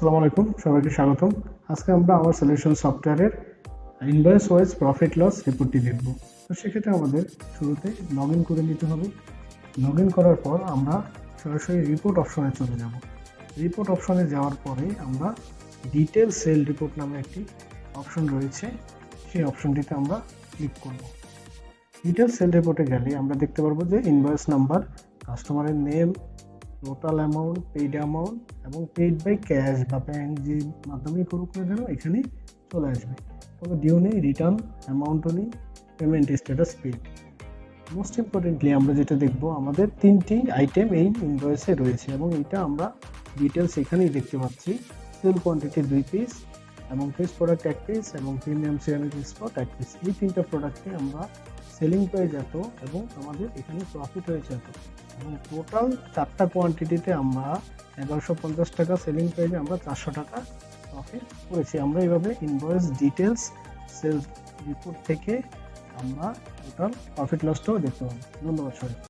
আসসালামু আলাইকুম, সবাইকে স্বাগতম। আজকে আমরা আমার সলিউশন সফটওয়্যারের ইনভয়েস ওয়াইজ প্রফিট লস রিপোর্টটি দেখব। তো সেক্ষেত্রে আমাদের শুরুতে লগ করে নিতে হবে। লগ করার পর আমরা সরাসরি রিপোর্ট অপশনে চলে যাব। রিপোর্ট অপশনে যাওয়ার পরে আমরা ডিটেল সেল রিপোর্ট নামে একটি অপশন রয়েছে। সেই অপশনটিতে আমরা ক্লিক করব। ডিটেল সেল রিপোর্টে গেলে আমরা দেখতে পারব যে ইনভয়েস নাম্বার কাস্টমারের name total amount paid amount এবং পেইড বাই ক্যাশ বা ব্যাংক যে মাধ্যমেই করুক না কেন এখানে চলে আসবে। কোনো ডিউ নেই রিটার্ন অ্যামাউন্টও নেই payment status paid most importantly আমরা যেটা দেখব, আমাদের তিনটি আইটেম এই ইনভয়েসে রয়েছে এবং এটা আমরা ডিটেলস এখানেই দেখতে পাচ্ছি। সেল কোয়ান্টিটি দুই পিস এবং ফেস প্রোডাক্ট এক পিস এবং প্রিমিয়াম সিরামিক স্পট এক পিস এই তিনটা প্রোডাক্টে আমরা সেলিং প্রাইস এত এবং আমাদের এখানে প্রফিট হয়েছে এত। এবং টোটাল চারটা কোয়ান্টিটিতে আমরা এগারোশো পঞ্চাশ টাকা সেলিং প্রাইসে আমরা চারশো টাকা প্রফিট করেছি। আমরা এইভাবে ইনভয়েস ডিটেলস সেলস রিপোর্ট থেকে আমরা টোটাল প্রফিট লসটাও দেখতে পাবো। ধন্যবাদ সবাই